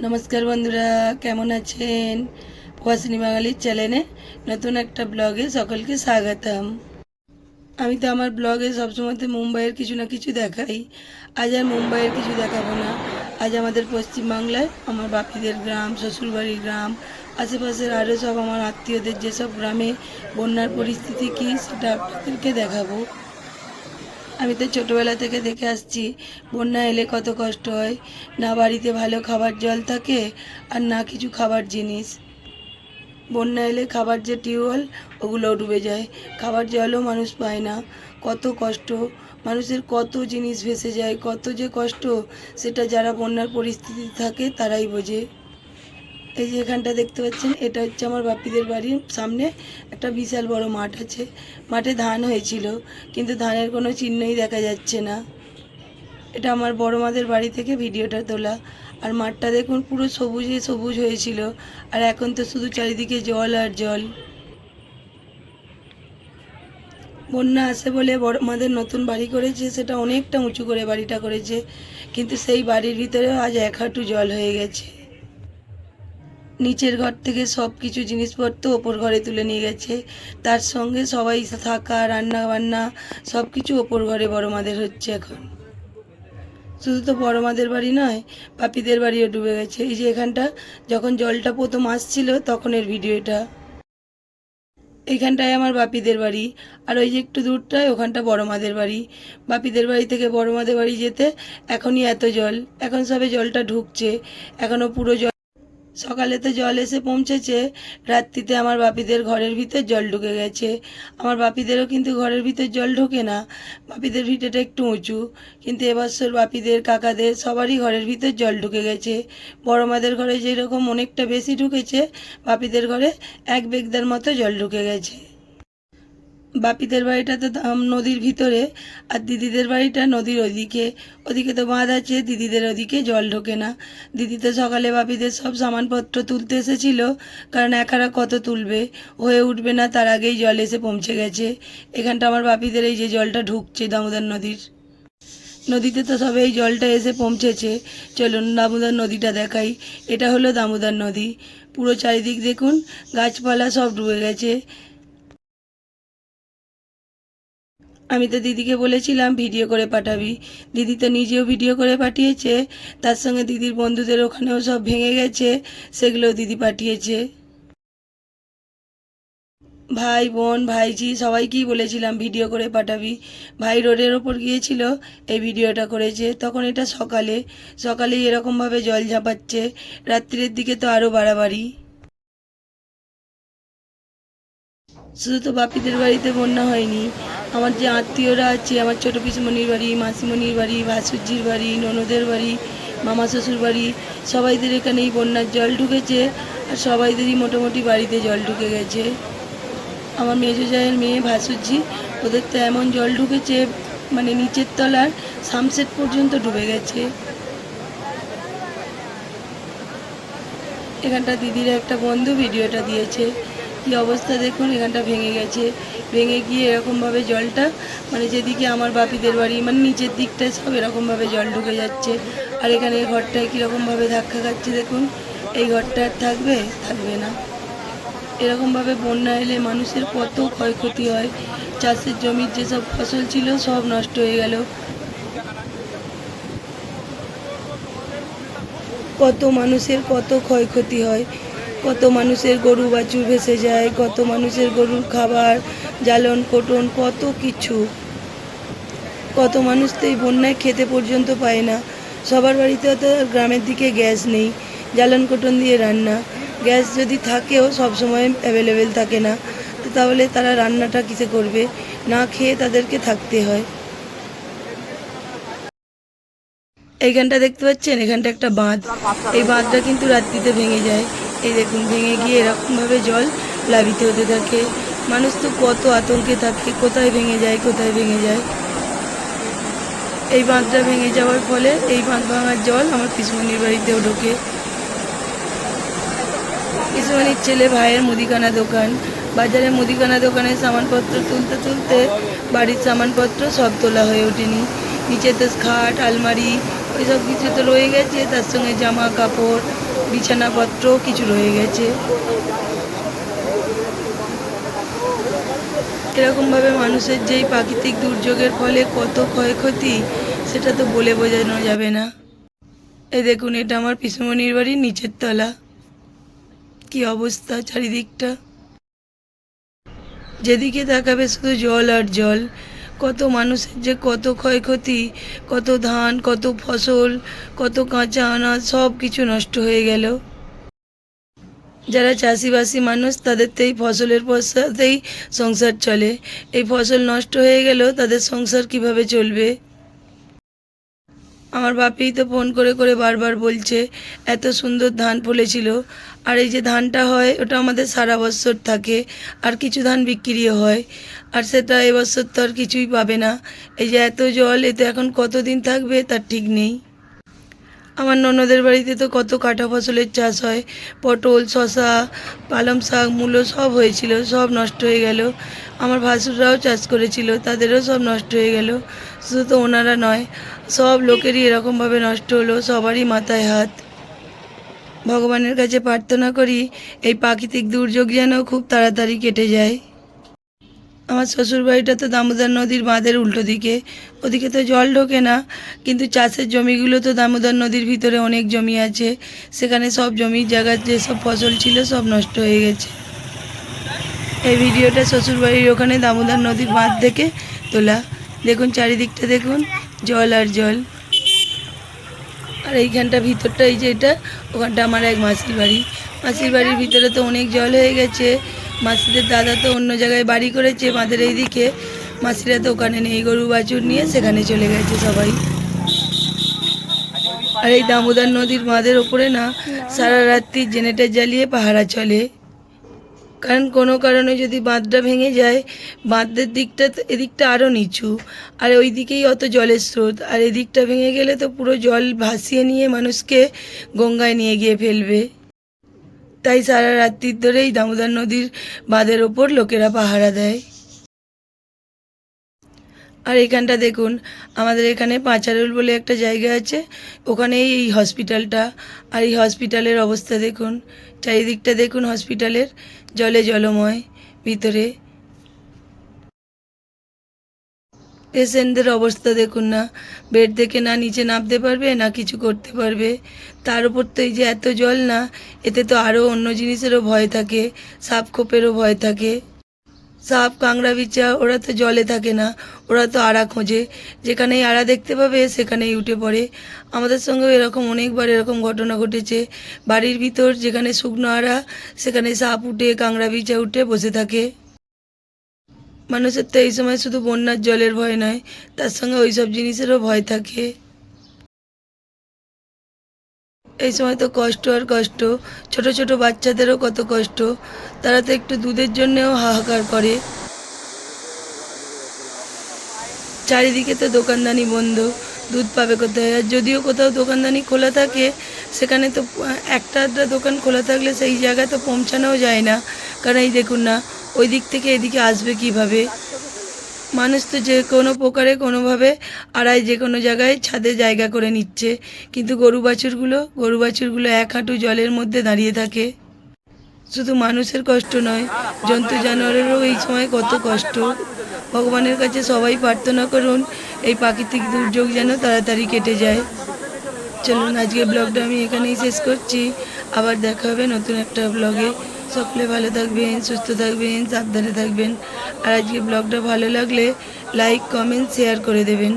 নমস্কার বন্ধুরা, কেমন আছেন? প্রবাসিনী বাঙালির চ্যানেলে নতুন একটা ব্লগে সকলকে স্বাগতম। আমি তো আমার ব্লগে সবসময় মুম্বাইয়ের কিছু না কিছু দেখাই। আজ আর মুম্বাইয়ের কিছু দেখাবো না। আজ আমাদের পশ্চিমবাংলায়, আমার বাপিদের গ্রাম, শ্বশুরবাড়ির গ্রাম, আশেপাশের আরও সব আমার আত্মীয়দের যেসব গ্রামে বন্যার পরিস্থিতি কী, সেটা আপনাদেরকে দেখাবো। আমি তো ছোটোবেলা থেকে দেখে আসছি, বন্যা এলে কত কষ্ট হয়। না বাড়িতে ভালো খাবার জল থাকে আর না কিছু খাবার জিনিস। বন্যা এলে খাবার যে টিউবওয়েল, ওগুলোও ডুবে যায়। খাবার জলও মানুষ পায় না। কত কষ্ট। মানুষের কত জিনিস ভেসে যায়, কত যে কষ্ট। সেটা যারা বন্যার পরিস্থিতি থাকে, তারাই বোঝে। এই যে এখানটা দেখতে পাচ্ছেন, এটা হচ্ছে আমার বাপিদের বাড়ির সামনে একটা বিশাল বড় মাঠ আছে। মাঠে ধান হয়েছিল, কিন্তু ধানের কোনো চিহ্নই দেখা যাচ্ছে না। এটা আমার বড় মাদের বাড়ি থেকে ভিডিওটা তোলা। আর মাঠটা দেখুন, পুরো সবুজে সবুজ হয়েছিল। আর এখন তো শুধু চারিদিকে জল আর জল। বন্যা আসে বলে বড় মাদের নতুন বাড়ি করেছে, সেটা অনেকটা উঁচু করে বাড়িটা করেছে। কিন্তু সেই বাড়ির ভিতরেও আজ এক হাঁটু জল হয়ে গেছে। নিচের ঘর থেকে সব কিছু জিনিসপত্র ওপর ঘরে তুলে নিয়ে গেছে। তার সঙ্গে সবাই থাকা রান্না বান্না সব কিছু ওপর ঘরে বড় মাদের হচ্ছে এখন। শুধু তো বড় মাদের বাড়ি নয়, পাপিদের বাড়িও ডুবে গেছে। এই যে এখানটা, যখন জলটা প্রথম আসছিল, তখনের ভিডিও এটা। এইখানটায় আমার বাপিদের বাড়ি, আর ওই যে একটু দূরটায় ওখানটা বড় মাদের বাড়ি। বাপিদের বাড়ি থেকে বড় মাদের বাড়ি যেতে এখনই এত জল। এখন সবে জলটা ঢুকছে। এখনও পুরো জল সকালে তো জল এসে পৌঁছেছে, রাত্রিতে আমার বাপিদের ঘরের ভিতর জল ঢুকে গেছে। আমার বাপিদেরও কিন্তু ঘরের ভিতর জল ঢোকে না, বাপিদের ভিটেটা একটু উঁচু। কিন্তু এবছর বাপিদের, কাকাদের সবারই ঘরের ভিতর জল ঢুকে গেছে। বড় মাদের ঘরে যেরকম অনেকটা বেশি ঢুকেছে, বাপিদের ঘরে এক বেগদার মতো জল ঢুকে গেছে। বাপিদের বাড়িটা তো নদীর ভিতরে, আর দিদিদের বাড়িটা নদীর ওদিকে ওদিকে তো বাঁধ আছে, দিদিদের ওদিকে জল ঢোকে না। দিদি তো সকালে বাপিদের সব সামানপত্র তুলতে এসেছিল, কারণ একারা কত তুলবে? হয়ে উঠবে না, তার আগেই জল এসে পৌঁছে গেছে। এখানটা আমার বাপিদের এই যে জলটা ঢুকছে দামোদর নদীর। নদীতে তো সবে এই জলটা এসে পৌঁছেছে। চলুন দামোদর নদীটা দেখাই। এটা হলো দামোদর নদী। পুরো চারিদিক দেখুন, গাছপালা সব ডুবে গেছে। আমি তো দিদিকে বলেছিলাম ভিডিও করে পাঠাবি। দিদি তো নিজেও ভিডিও করে পাঠিয়েছে। তার সঙ্গে দিদির বন্ধুদের ওখানেও সব ভেঙে গেছে। সেগুলোও দিদি পাঠিয়েছে। ভাই, বোন, ভাইজি, সবাইকেই বলেছিলাম ভিডিও করে পাঠাবি। ভাই রোডের ওপর গিয়েছিল, এই ভিডিওটা করেছে। তখন এটা সকালে। সকালেই এরকমভাবে জল ঝাঁপাচ্ছে। রাত্রির দিকে তো আরও বাড়াবাড়ি। শুধু তো বাপিদের বাড়িতে বন্যা হয়নি। আমার যে আত্মীয়রা আছে, আমার ছোটো পিসমণির বাড়ি, মাসিমণির বাড়ি, ভাসুরজির বাড়ি, ননদের বাড়ি, মামা শ্বশুর বাড়ি, সবাইদের এখানেই বন্যার জল ঢুকেছে আর সবাইদেরই মোটামুটি বাড়িতে জল ঢুকে গেছে। আমার মেজো জায়ের মেয়ে ভাসুরজি, ওদের তো এমন জল ঢুকেছে মানে নিচের তলার সামসেট পর্যন্ত ডুবে গেছে। এখানটা দিদির একটা বন্ধু ভিডিওটা দিয়েছে। কি অবস্থা দেখুন, এখানটা ভেঙে গেছে। ভেঙে গিয়ে এরকমভাবে জলটা মানে যেদিকে আমার বাপিদের বাড়ি মানে নিচের দিকটায় সব এরকমভাবে জল ঢুকে যাচ্ছে। আর এখানে এই ঘরটায় কীরকমভাবে ধাক্কা খাচ্ছে দেখুন, এই ঘরটা আর থাকবে? থাকবে না। এরকমভাবে বন্যা এলে মানুষের কত ক্ষয়ক্ষতি হয়। চাষের জমির যেসব ফসল ছিল সব নষ্ট হয়ে গেল। কত মানুষের কত ক্ষয়ক্ষতি হয়। কত মানুষের গরু বাছুর ভেসে যায়, কত মানুষের গরুর খাবার, জ্বালন কোটন কত কিছু। কত মানুষ তো এই বন্যায় খেতে পর্যন্ত পায় না। সবার বাড়িতে তো গ্রামের দিকে গ্যাস নেই, জ্বালন কোটন দিয়ে রান্না। গ্যাস যদি থাকেও সব সময় অ্যাভেলেবেল থাকে না, তো তাহলে তারা রান্নাটা কিসে করবে? না খেয়ে তাদেরকে থাকতে হয়। এইখানটা দেখতে পাচ্ছেন? এখানটা একটা বাঁধ। এই বাঁধটা কিন্তু রাত্রিতে ভেঙে যায়। এই দেখুন, ভেঙে গিয়ে এরকমভাবে জল প্লাবিত হতে থাকে। মানুষ তো কত আতঙ্কে থাকে, কোথায় ভেঙে যায়, কোথায় ভেঙে যায়। এই বাঁধটা ভেঙে যাওয়ার ফলে এই বাঁধ ভাঙার জল আমার পিসমনির বাড়িতেও ঢোকে। পিসমনির ছেলে ভাইয়ের মুদিখানা দোকান। বাজারে মুদিখানা দোকানের সামানপত্র তুলতে তুলতে বাড়ির সামানপত্র সব তোলা হয়ে ওঠেনি। নিচে তো খাট, আলমারি ওই সব কিছু তো রয়ে গেছে, তার সঙ্গে জামা কাপড় বিছানাপত্রও কিছু রয়ে গেছে। এরকমভাবে মানুষের যেই প্রাকৃতিক দুর্যোগের ফলে কত ক্ষয়ক্ষতি, সেটা তো বলে বোঝানো যাবে না। এই দেখুন, এটা আমার পিসুমণির বাড়ির নিচের তলা। কি অবস্থা চারিদিকটা? যেদিকে তাকাবে শুধু জল আর জল। কত মানুষের যে কত ক্ষয়ক্ষতি, কত ধান, কত ফসল, কত কাঁচা আনাজ সব কিছু নষ্ট হয়ে গেল। যারা চাষিবাসী মানুষ, তাদের তো এই ফসলের পশ্চাতেই সংসার চলে। এই ফসল নষ্ট হয়ে গেল, তাদের সংসার কীভাবে চলবে? আমার বাপেই তো ফোন করে করে বারবার বলছে, এত সুন্দর ধান ফলেছিল। আর এই যে ধানটা হয়, ওটা আমাদের সারা বছর থাকে, আর কিছু ধান বিক্রি হয়। আর সেটা এবছর তো আর কিছুই পাবে না। এই যে এত জল এতে এখন কতদিন থাকবে, তার ঠিক নেই। আমার ননদের বাড়িতে তো কত কাটা ফসলের চাষ হয়, পটল শশা পালং শাক, মূলো সব হয়েছিল, সব নষ্ট হয়ে গেল। আমার ভাসুররাও চাষ করেছিল, তাদেরও সব নষ্ট হয়ে গেল। শুধু তো ওনারা নয়, সব লোকেরই এরকমভাবে নষ্ট হলো, সবারই মাথায় হাত। ভগবানের কাছে প্রার্থনা করি, এই প্রাকৃতিক দুর্যোগ যেন খুব তাড়াতাড়ি কেটে যায়। আমার শ্বশুর বাড়িটা তো দামোদর নদীর বাঁধের উল্টো দিকে। ওদিকে তো জল ঢোকে না, কিন্তু চাষের জমিগুলো তো দামোদর নদীর ভিতরে অনেক জমি আছে। সেখানে সব জমির জায়গার যেসব ফসল ছিল সব নষ্ট হয়ে গেছে। এই ভিডিওটা শ্বশুর বাড়ির ওখানে দামোদর নদীর বাঁধ থেকে তোলা। দেখুন, চারিদিকটা দেখুন, জল আর জল। আর এইখানটা ভিতরটা এই যে এটা, ওখানটা আমার এক মাসির বাড়ি। মাসির বাড়ির ভিতরে তো অনেক জল হয়ে গেছে। মাসিদের দাদা তো অন্য জায়গায় বাড়ি করেছে বাঁধের এইদিকে। মাসিরা তো ওখানে নেই, গরু বাছুর নিয়ে সেখানে চলে গেছে সবাই। আর এই দামোদর নদীর বাঁধের ওপরে না, সারা রাত্রি জেনেটার জ্বালিয়ে পাহারা চলে। কারণ কোনো কারণে যদি বাঁধটা ভেঙে যায়, বাঁধের দিকটা তো- এদিকটা আরও নিচু। আর ওই দিকেই অত জলের স্রোত। আর এদিকটা ভেঙে গেলে তো পুরো জল ভাসিয়ে নিয়ে মানুষকে গঙ্গায় নিয়ে গিয়ে ফেলবে। তাই সারা রাত্রির ধরেই দামোদর নদীর বাঁধের ওপর লোকেরা পাহারা দেয়। আর এখানটা দেখুন, আমাদের এখানে পাঁচারুল বলে একটা জায়গা আছে, ওখানেই এই হসপিটালটা। আর এই হসপিটালের অবস্থা দেখুন, চারিদিকটা দেখুন হসপিটালের, জলে জলময়, ভিতরে। পেশেন্টদের অবস্থা দেখুন না। বেড থেকে না নিচে নামতে পারবে, না কিছু করতে পারবে। তার উপর তো এই যে এত জল না, এতে তো আরও অন্য জিনিসেরও ভয় থাকে, সাপ খোপেরও ভয় থাকে। সাপ, কাঁকড়া বিচা ওরা তো জলে থাকে না, ওরা তো আড়া খোঁজে। যেখানেই আড়া দেখতে পাবে, সেখানেই উঠে পড়ে। আমাদের সঙ্গেও এরকম অনেকবার এরকম ঘটনা ঘটেছে। বাড়ির ভিতর যেখানে শুকনো আড়া, সেখানে সাপ উঠে, কাঁকড়া বিচা উঠে বসে থাকে। মানুষের তো এই সময় শুধু বন্যার জলের ভয় নয়, তার সঙ্গে ওই সব জিনিসেরও ভয় থাকে। এই সময় তো কষ্ট আর কষ্ট, ছোট ছোট বাচ্চাদেরও কত কষ্ট, তারা তো একটু দুধের জন্যেও হাহাকার করে। চারিদিকে তো দোকানদানি বন্ধ, দুধ পাবে কোথায়? আর যদিও কোথাও দোকানদানি খোলা থাকে, সেখানে তো একটা আধটা দোকান খোলা থাকলে সেই জায়গায় তো পৌঁছানোও যায় না। কারণ এই দেখুন না ওই দিক থেকে এদিকে আসবে কীভাবে? মানুষ তো যে কোনো প্রকারে কোনোভাবে আড়াই যে কোনো জায়গায় ছাদে জায়গা করে নিচ্ছে। কিন্তু গরু বাছুরগুলো গরু বাছুরগুলো এক হাঁটু জলের মধ্যে দাঁড়িয়ে থাকে। শুধু মানুষের কষ্ট নয়, জন্তু জানোয়ারেরও এই সময় কত কষ্ট। ভগবানের কাছে সবাই প্রার্থনা করুন, এই প্রাকৃতিক দুর্যোগ যেন তাড়াতাড়ি কেটে যায়। চলুন, আজকের ব্লগটা আমি এখানেই শেষ করছি। আবার দেখা হবে নতুন একটা ব্লগে। সকলে ভালো থাকবেন, সুস্থ থাকবেন, সাবধানে থাকবেন। আর আজকে ব্লগটা ভালো লাগলে লাইক কমেন্ট শেয়ার করে দেবেন।